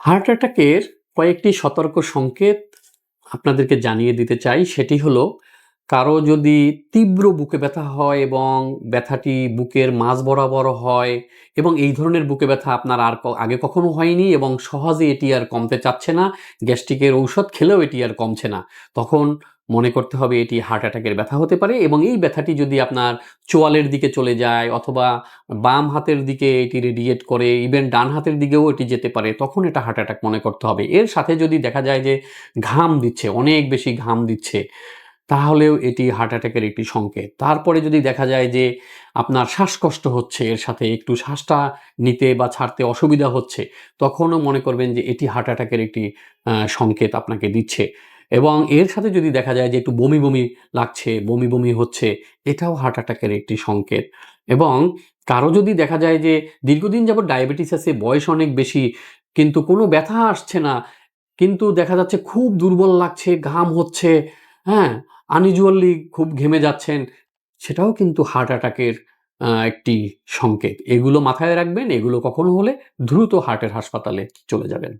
Heart অ্যাটাকের কয়েকটি সতর্ক সংকেত আপনাদেরকে জানিয়ে দিতে চাই। সেটি হলো, কারও যদি তীব্র বুকে ব্যথা হয় এবং ব্যথাটি বুকের মাঝ বরাবর হয় এবং এই ধরনের বুকে ব্যথা আপনার আর আগে কখনো হয়নি এবং সহজে এটি আর কমতে চাচ্ছে না, গ্যাস্ট্রিকের ঔষধ খেলেও এটি আর কমছে না, তখন মনে করতে হবে এটি হার্ট অ্যাটাকের ব্যথা হতে পারে এবং এই ব্যথাটি যদি আপনার চোয়ালের দিকে চলে যায় অথবা বাম হাতের দিকে এটি রেডিয়েট করে ইভেন ডান হাতের দিকেও এটি যেতে পারে, তখন এটা হার্ট অ্যাটাক মনে করতে হবে। এর সাথে যদি দেখা যায় যে ঘাম দিচ্ছে, অনেক বেশি ঘাম দিচ্ছে, তাহলেও এটি হার্ট অ্যাটাকের একটি সংকেত। তারপরে যদি দেখা যায় যে আপনার শ্বাসকষ্ট হচ্ছে, এর সাথে একটু শ্বাসটা নিতে বা ছাড়তে অসুবিধা হচ্ছে, তখনও মনে করবেন যে এটি হার্ট অ্যাটাকের একটি সংকেত আপনাকে দিচ্ছে। এবং এর সাথে যদি দেখা যায় যে একটু বমি বমি লাগছে, বমি বমি হচ্ছে, এটাও হার্ট অ্যাটাকের একটি সংকেত। এবং কারও যদি দেখা যায় যে দীর্ঘদিন যাবত ডায়াবেটিস আছে বয়স অনেক বেশি, কিন্তু কোনো ব্যথা আসছে না, কিন্তু দেখা যাচ্ছে খুব দুর্বল লাগছে, ঘাম হচ্ছে হ্যাঁ আনইউজুয়ালি খুব ঘেমে যাচ্ছেন, সেটাও কিন্তু হার্ট অ্যাটাকের একটি সংকেত। এগুলো মাথায় রাখবেন, এগুলো কখনো হলে দ্রুত হার্টের হাসপাতালে চলে যাবেন।